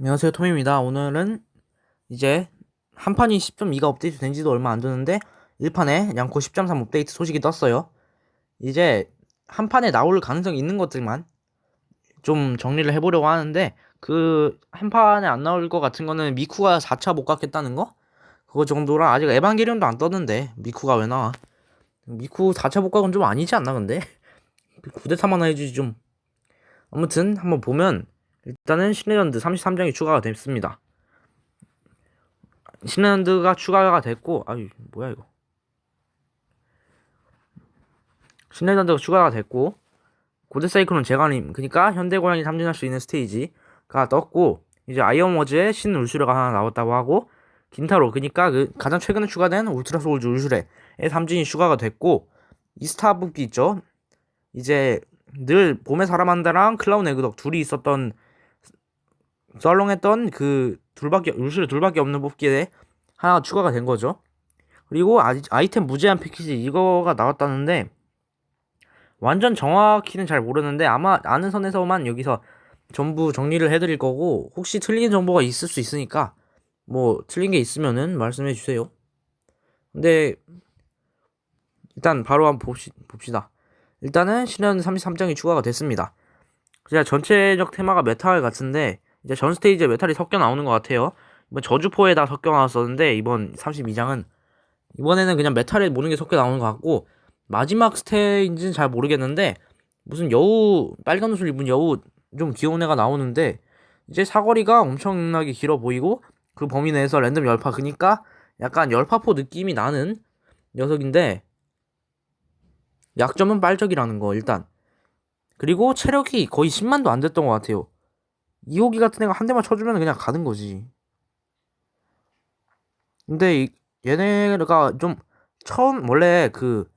안녕하세요 토미입니다 오늘은 이제 한 판이 10.2가 업데이트 된 지도 얼마 안 됐는데 1판에 양코 10.3 업데이트 소식이 떴어요 이제 한 판에 나올 가능성이 있는 것들만 좀 정리를 해보려고 하는데 그 한 판에 안 나올 것 같은 거는 미쿠가 4차 못 갔겠다는 거? 그거 정도라 아직 에반게리온도 안 떴는데 미쿠가 왜 나와 미쿠 4차 못 각은 좀 아니지 않나 근데? 9대3 하나 해주지 좀 아무튼 한번 보면 일단은 신레전드 33장이 추가가 됐습니다. 신레전드가 추가가 됐고, 아유, 뭐야 이거. 신레전드가 추가가 됐고, 고대 사이클론 재간임, 그니까 현대 고양이 탐진할 수 있는 스테이지가 떴고, 이제 아이언 워즈의 신 울슈레가 하나 나왔다고 하고, 긴타로, 그니까 그 가장 최근에 추가된 울트라 소울즈 울슈레의 삼진이 추가가 됐고, 이스타 뽑기 있죠? 이제 늘 봄의 사람한다랑 클라운 에그덕 둘이 있었던 썰렁했던 그 둘밖에 울실에 둘밖에 없는 뽑기에 하나 추가가 된 거죠. 그리고 아이, 아이템 무제한 패키지 이거가 나왔다는데 완전 정확히는 잘 모르는데 아마 아는 선에서만 여기서 전부 정리를 해드릴 거고 혹시 틀린 정보가 있을 수 있으니까 뭐 틀린 게 있으면은 말씀해 주세요. 근데 일단 바로 한번 봅시, 봅시다. 일단은 신현 33장이 추가가 됐습니다. 그냥 전체적 테마가 메탈 같은데 이제 전 스테이지에 메탈이 섞여 나오는 것 같아요. 이번 저주포에 다 섞여 나왔었는데 이번 32장은 이번에는 그냥 메탈에 모든 게 섞여 나오는 것 같고 마지막 스테이지는 잘 모르겠는데 무슨 여우 빨간 옷을 입은 여우 좀 귀여운 애가 나오는데 이제 사거리가 엄청나게 길어 보이고 그 범위 내에서 랜덤 열파 그니까 약간 열파포 느낌이 나는 녀석인데 약점은 빨적이라는 거 일단 그리고 체력이 거의 10만도 안 됐던 것 같아요 2호기 같은 애가 한 대만 쳐주면 그냥 가는 거지. 근데 얘네가 좀 처음 원래 그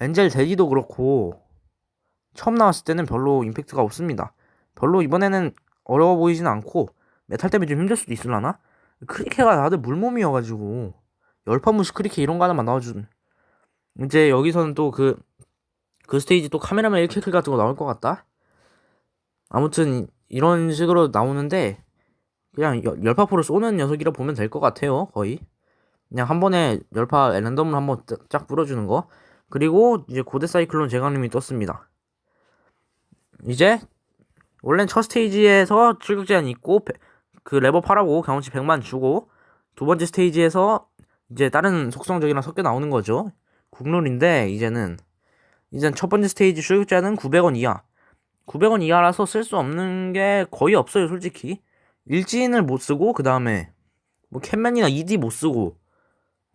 엔젤 대지도 그렇고 처음 나왔을 때는 별로 임팩트가 없습니다. 별로 이번에는 어려워 보이진 않고 메탈 때문에 좀 힘들 수도 있을라나? 크리케가 다들 물몸이어가지고 열판무시 크리케 이런 거 하나만 나와준 이제 여기서는 또 그그 그 스테이지 또 카메라맨 1킬킬 같은 거 나올 것 같다? 아무튼 이런 식으로 나오는데 그냥 열파포를 쏘는 녀석이라 보면 될 것 같아요 거의. 그냥 한 번에 열파 랜덤을 한번 쫙 뿌려주는 거. 그리고 이제 고대 사이클론 재간님이 떴습니다. 이제 원래는 첫 스테이지에서 출격 제한 있고 그 레버 팔하고 경험치 100만 주고 두 번째 스테이지에서 이제 다른 속성적이랑 섞여 나오는 거죠. 국룰인데 이제는 이젠 첫 번째 스테이지 출격 제한은 900원 이하 900원 이하라서 쓸 수 없는 게 거의 없어요, 솔직히. 일진을 못 쓰고, 그 다음에, 뭐, 캔맨이나 ED 못 쓰고,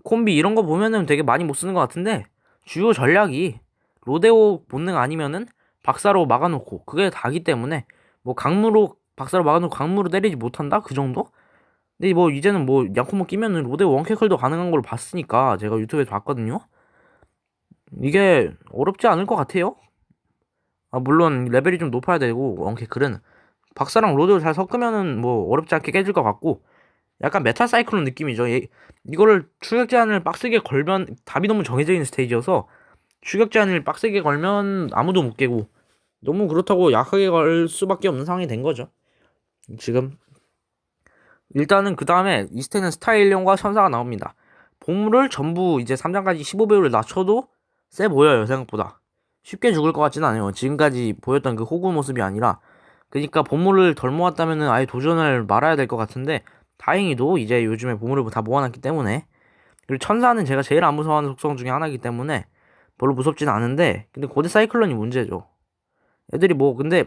콤비 이런 거 보면은 되게 많이 못 쓰는 것 같은데, 주요 전략이, 로데오 본능 아니면은, 박사로 막아놓고, 그게 다기 때문에, 뭐, 강무로, 박사로 막아놓고 강무로 때리지 못한다? 그 정도? 근데 뭐, 이제는 뭐, 양코모 끼면은 로데오 원캐컬도 가능한 걸 봤으니까, 제가 유튜브에서 봤거든요? 이게 어렵지 않을 것 같아요. 아, 물론 레벨이 좀 높아야 되고 원캐클은 박사랑 로드 잘 섞으면은 뭐 어렵지 않게 깨질 것 같고 약간 메탈 사이클론 느낌이죠. 이, 이거를 추격 제한을 빡세게 걸면 답이 너무 정해져 있는 스테이지여서 추격 제한을 빡세게 걸면 아무도 못 깨고 너무 그렇다고 약하게 걸 수밖에 없는 상황이 된 거죠. 지금 일단은 그 다음에 이스테는 스타일령과 천사가 나옵니다. 보물을 전부 이제 3장까지 15배율을 낮춰도 세 보여요 생각보다. 쉽게 죽을 것 같지는 않아요. 지금까지 보였던 그 호구 모습이 아니라 그러니까 보물을 덜 모았다면 은 아예 도전을 말아야 될 것 같은데 다행히도 이제 요즘에 보물을 다 모아놨기 때문에 그리고 천사는 제가 제일 안 무서워하는 속성 중에 하나이기 때문에 별로 무섭진 않은데 근데 고대 사이클론이 문제죠. 애들이 뭐 근데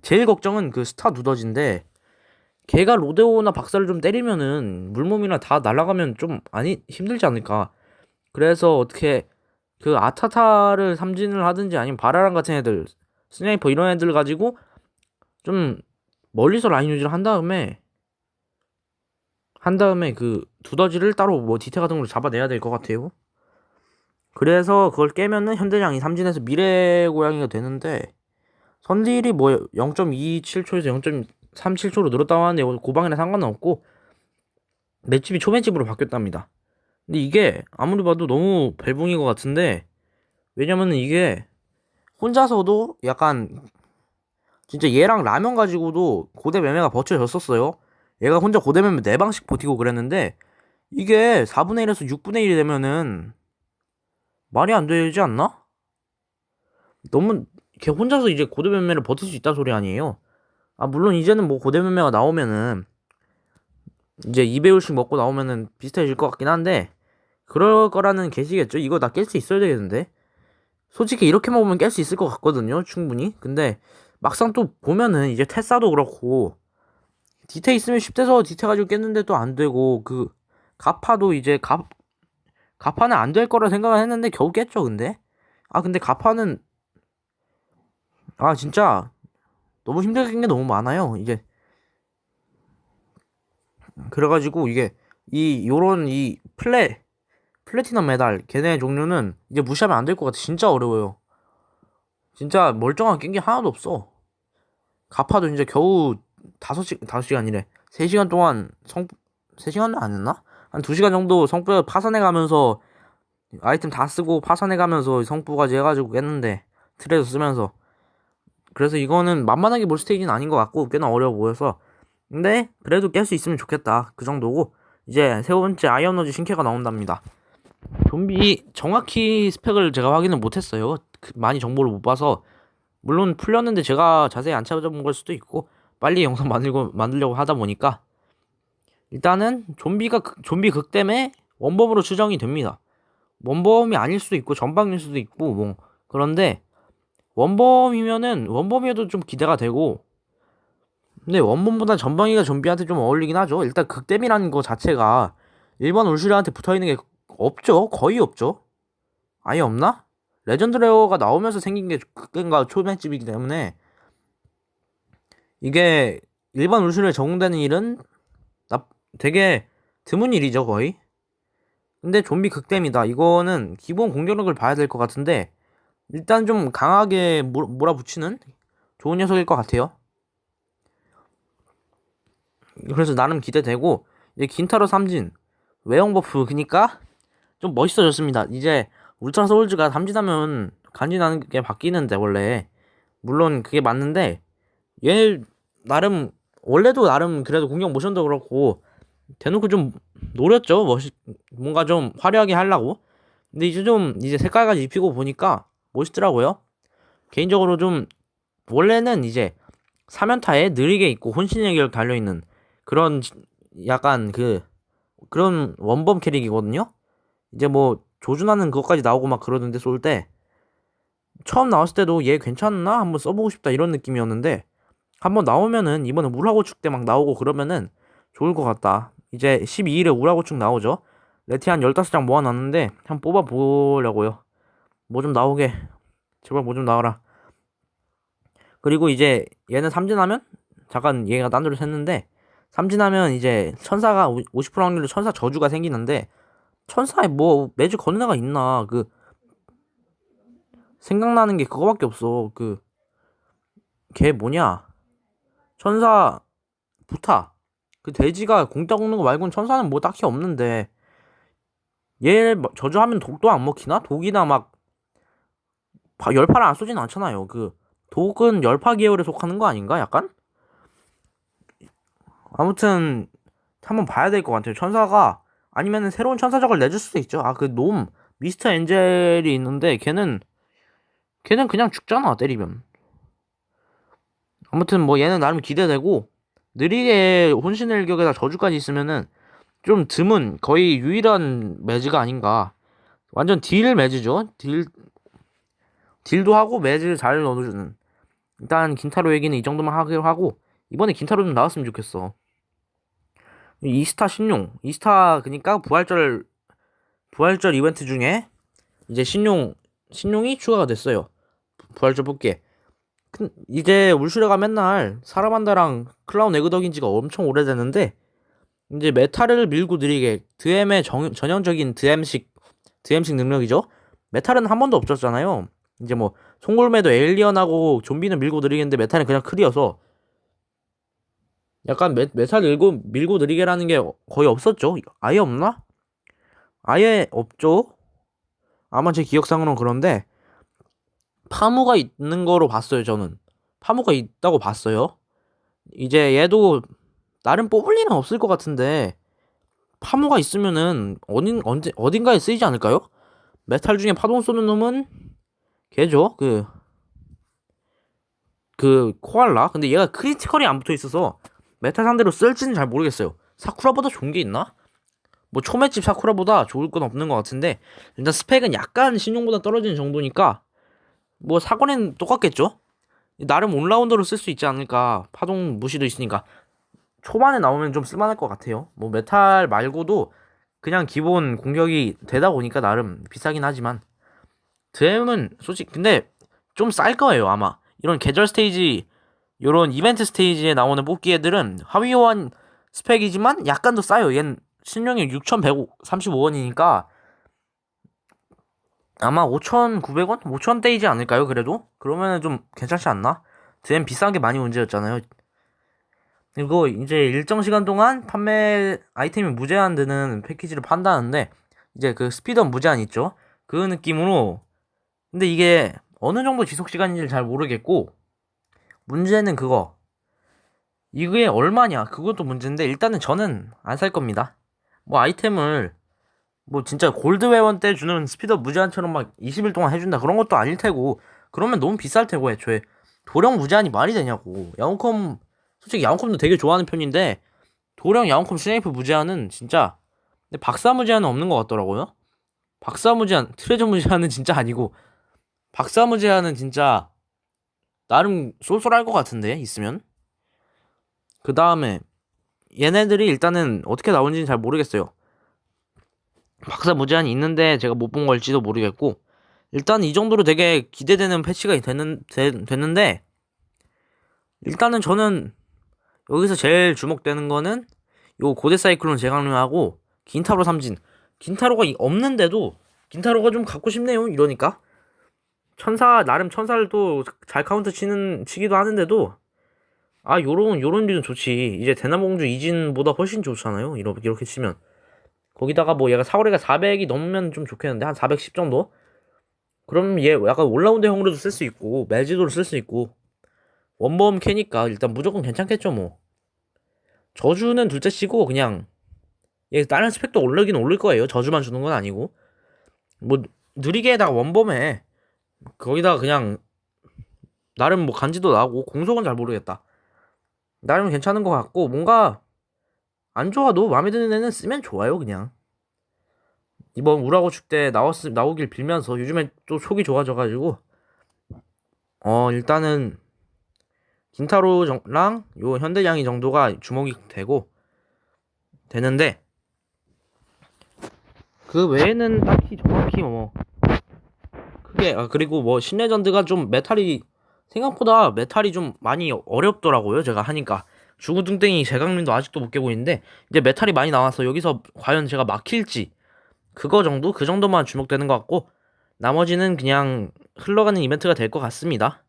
제일 걱정은 그 스타 두더지인데 걔가 로데오나 박사를 좀 때리면은 물몸이나 다 날아가면 좀 아니 힘들지 않을까. 그래서 어떻게 그 아타타를 삼진을 하든지 아니면 바라랑 같은 애들 스나이퍼 이런 애들 가지고 좀 멀리서 라인 유지를 한 다음에 한 다음에 그 두더지를 따로 뭐 디테 같은 걸로 잡아내야 될 것 같아요. 그래서 그걸 깨면은 현대장이 삼진에서 미래 고양이가 되는데 선딜이 뭐 0.27초에서 0.37초로 늘었다고 하는데 고방이나 상관은 없고 맷집이 초맷집으로 바뀌었답니다. 근데 이게 아무리 봐도 너무 벨붕인 것 같은데 왜냐면은 이게 혼자서도 약간 진짜 얘랑 라면 가지고도 고대 매매가 버텨졌었어요. 얘가 혼자 고대 매매 4방씩 버티고 그랬는데 이게 4분의 1에서 6분의 1이 되면은 말이 안 되지 않나? 너무 걔 혼자서 이제 고대 매매를 버틸 수 있다 소리 아니에요. 아 물론 이제는 뭐 고대 매매가 나오면은 이제 2배율씩 먹고 나오면은 비슷해질 것 같긴 한데 그럴 거라는 계시겠죠. 이거 나 깰 수 있어야 되겠는데. 솔직히 이렇게만 보면 깰 수 있을 것 같거든요. 충분히. 근데 막상 또 보면은 이제 테사도 그렇고 디테 있으면 10대서 디테 가지고 깼는데 또 안 되고 그 가파도 이제 가 가파는 안 될 거라 생각을 했는데 겨우 깼죠. 근데 아 근데 가파는 아 진짜 너무 힘들게 깬게 너무 많아요. 이제 그래가지고 이게 이 요런 이 플레 플래티넘 메달 걔네 종류는 이제 무시하면 안 될 것 같아. 진짜 어려워요. 진짜 멀쩡한 깬 게 하나도 없어. 가파도 진짜 겨우 5시, 5시간이래. 3시간 동안 성, 3시간도 안 했나? 한 2시간 정도 성부 파산해 가면서 아이템 다 쓰고 파산해 가면서 성부까지 해가지고 깼는데 트레에서 쓰면서 그래서 이거는 만만하게 볼 스테이지는 아닌 것 같고 꽤나 어려워 보여서 근데 그래도 깰 수 있으면 좋겠다 그 정도고 이제 세 번째 아이언너지 신캐가 나온답니다 좀비 정확히 스펙을 제가 확인을 못했어요. 그 많이 정보를 못 봐서. 물론 풀렸는데 제가 자세히 안 찾아본 걸 수도 있고 빨리 영상 만들고 만들려고 하다 보니까. 일단은 좀비가 극- 좀비 극 때문에 원범으로 추정이 됩니다. 원범이 아닐 수도 있고 전방일 수도 있고 뭐. 그런데 원범이면은 원범이어도 좀 기대가 되고. 근데 원범보다 전방위가 좀비한테 좀 어울리긴 하죠. 일단 극댐이라는 거 자체가 일반 울슈리한테 붙어 있는 게 없죠. 거의 없죠. 아예 없나? 레전드 레어가 나오면서 생긴 게 극댐과 초맨집이기 때문에 이게 일반 울슈리에 적용되는 일은 나 되게 드문 일이죠 거의. 근데 좀비 극댐이다. 이거는 기본 공격력을 봐야 될 것 같은데 일단 좀 강하게 몰- 몰아붙이는 좋은 녀석일 것 같아요. 그래서 나름 기대되고 이제 긴타로 삼진 외형 버프 그니까 좀 멋있어졌습니다. 이제 울트라 소울즈가 삼진하면 간지나는 게 바뀌는데 원래 물론 그게 맞는데 얘 나름 원래도 나름 그래도 공격 모션도 그렇고 대놓고 좀 노렸죠. 멋있 뭔가 좀 화려하게 하려고. 근데 이제 좀 이제 색깔까지 입히고 보니까 멋있더라고요. 개인적으로 좀 원래는 이제 사면타에 느리게 있고 혼신의 결 달려 있는 그런 약간 그 그런 원범 캐릭이거든요. 이제 뭐 조준하는 그것까지 나오고 막 그러던데 쏠 때 처음 나왔을 때도 얘 괜찮나 한번 써보고 싶다 이런 느낌이었는데 한번 나오면은 이번에 우라고축 때 막 나오고 그러면은 좋을 것 같다. 이제 12일에 우라고축 나오죠. 레티 한 15장 모아놨는데 한번 뽑아보려고요. 뭐 좀 나오게. 제발 뭐 좀 나와라. 그리고 이제 얘는 삼진하면 잠깐 얘가 딴 데로 샜는데 삼진하면 이제 천사가 50% 확률로 천사 저주가 생기는데 천사에 뭐 매주 거는 애가 있나 그 생각나는 게 그거밖에 없어 그 걔 뭐냐 천사 부타 그 돼지가 공짜 먹는 거 말고는 천사는 뭐 딱히 없는데 얘 저주하면 독도 안 먹히나? 독이나 막 바- 열파를 안 쏘진 않잖아요. 그 독은 열파 계열에 속하는 거 아닌가? 약간? 아무튼 한번 봐야 될 것 같아요. 천사가 아니면은 새로운 천사적을 내줄 수도 있죠. 아 그 놈 미스터 엔젤이 있는데 걔는 걔는 그냥 죽잖아 때리면. 아무튼 뭐 얘는 나름 기대되고 느리게 혼신의 일격에다 저주까지 있으면은 좀 드문 거의 유일한 매즈가 아닌가. 완전 딜 매즈죠. 딜 딜도 하고 매즈 잘 넣어주는. 일단 긴타로 얘기는 이 정도만 하기로 하고 이번에 긴타로 좀 나왔으면 좋겠어. 이스타 신용, 이스타 그니까 부활절 부활절 이벤트 중에 이제 신용 신용이 추가가 됐어요. 부활절 뽑기에. 근- 이제 울슈레가 맨날 사라만다랑 클라운 에그덕인 지가 엄청 오래됐는데 이제 메타를 밀고 느리게 드엠의 정, 전형적인 드엠식 드엠식 능력이죠. 메탈은 한 번도 없었잖아요. 이제 뭐 송골매도 에일리언하고 좀비는 밀고 느리겠는데 메탈은 그냥 클이어서 약간 메, 메탈 밀고 밀고 느리게라는 게 거의 없었죠. 아예 없나? 아예 없죠. 아마 제 기억상으로는 그런데 파무가 있는 거로 봤어요 저는 파무가 있다고 봤어요. 이제 얘도 나름 뽑을 일은 없을 것 같은데 파무가 있으면은 어딘 언제 어딘가에 쓰이지 않을까요? 메탈 중에 파동 쏘는 놈은 걔죠. 그 그 코알라. 근데 얘가 크리티컬이 안 붙어 있어서 메탈 상대로 쓸지는 잘 모르겠어요. 사쿠라보다 좋은 게 있나? 뭐 초맷집 사쿠라보다 좋을 건 없는 것 같은데 일단 스펙은 약간 신용보다 떨어지는 정도니까 뭐 사거리는 똑같겠죠? 나름 온라운더로 쓸 수 있지 않을까 파동 무시도 있으니까 초반에 나오면 좀 쓸만할 것 같아요 뭐 메탈 말고도 그냥 기본 공격이 되다 보니까 나름 비싸긴 하지만 드엠은 솔직히 근데 좀 쌀 거예요 아마 이런 계절 스테이지 이런 이벤트 스테이지에 나오는 뽑기 애들은 하위 호환 스펙이지만 약간 더 싸요 얜 신용이 6,135원이니까 아마 5,900원? 5,000대이지 않을까요, 그래도? 그러면은 좀 괜찮지 않나? 드엠 비싼 게 많이 문제였잖아요. 그리고 이제 일정 시간 동안 판매 아이템이 무제한 되는 패키지를 판다는데, 이제 그 스피드업 무제한 있죠? 그 느낌으로. 근데 이게 어느 정도 지속 시간인지 잘 모르겠고, 문제는 그거. 이게 얼마냐? 그것도 문제인데, 일단은 저는 안 살 겁니다. 뭐 아이템을 뭐 진짜 골드 회원 때 주는 스피드업 무제한처럼 막 20일 동안 해준다 그런 것도 아닐 테고 그러면 너무 비쌀 테고 애초에 도령 무제한이 말이 되냐고 야옹컴 솔직히 야옹컴도 되게 좋아하는 편인데 도령 야옹컴 스네이프 무제한은 진짜 근데 박사 무제한은 없는 것 같더라고요 박사 무제한 트레저 무제한은 진짜 아니고 박사 무제한은 진짜 나름 쏠쏠할 것 같은데 있으면? 그 다음에 얘네들이 일단은 어떻게 나오는지는 잘 모르겠어요. 박사 무제한이 있는데 제가 못 본 걸지도 모르겠고 일단 이 정도로 되게 기대되는 패치가 되는 되, 됐는데 일단은 저는 여기서 제일 주목되는 거는 요 고대 사이클론 재강림하고 긴타로 삼진. 긴타로가 없는데도 긴타로가 좀 갖고 싶네요 이러니까 천사 나름 천사를 또 잘 카운트 치는 치기도 하는데도 아 요런 요런 류는 좋지. 이제 대나무공주 이진보다 훨씬 좋잖아요. 이렇게 이렇게 치면. 거기다가 뭐 얘가 사거리가 400이 넘으면 좀 좋겠는데 한 410 정도? 그럼 얘 약간 올라운드형으로도 쓸 수 있고 매지도로 쓸 수 있고. 원범 캐니까 일단 무조건 괜찮겠죠 뭐. 저주는 둘째 치고 그냥 얘 다른 스펙도 올르긴 올릴 거예요. 저주만 주는 건 아니고. 뭐 느리게 에다가 원범에 거기다가 그냥 나름 뭐 간지도 나고 공속은 잘 모르겠다. 나름 괜찮은 것 같고 뭔가 안 좋아도 마음에 드는 애는 쓰면 좋아요 그냥. 이번 우라고 축제 나왔 나오길 빌면서 요즘에 또 속이 좋아져가지고. 어 일단은 긴타로랑 요 현대양이 정도가 주목이 되고 되는데 그 외에는 딱히 정확히 뭐 크게 아 그리고 뭐 신레전드가 좀 메탈이 생각보다 메탈이 좀 많이 어렵더라고요 제가 하니까 죽은뚱땡이 제강림도 아직도 못 깨고 있는데 이제 메탈이 많이 나와서 여기서 과연 제가 막힐지 그거 정도 그 정도만 주목되는 것 같고 나머지는 그냥 흘러가는 이벤트가 될 것 같습니다.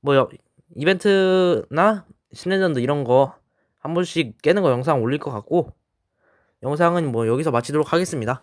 뭐 이벤트나 신레전드 이런 거 한 번씩 깨는 거 영상 올릴 것 같고 영상은 뭐 여기서 마치도록 하겠습니다.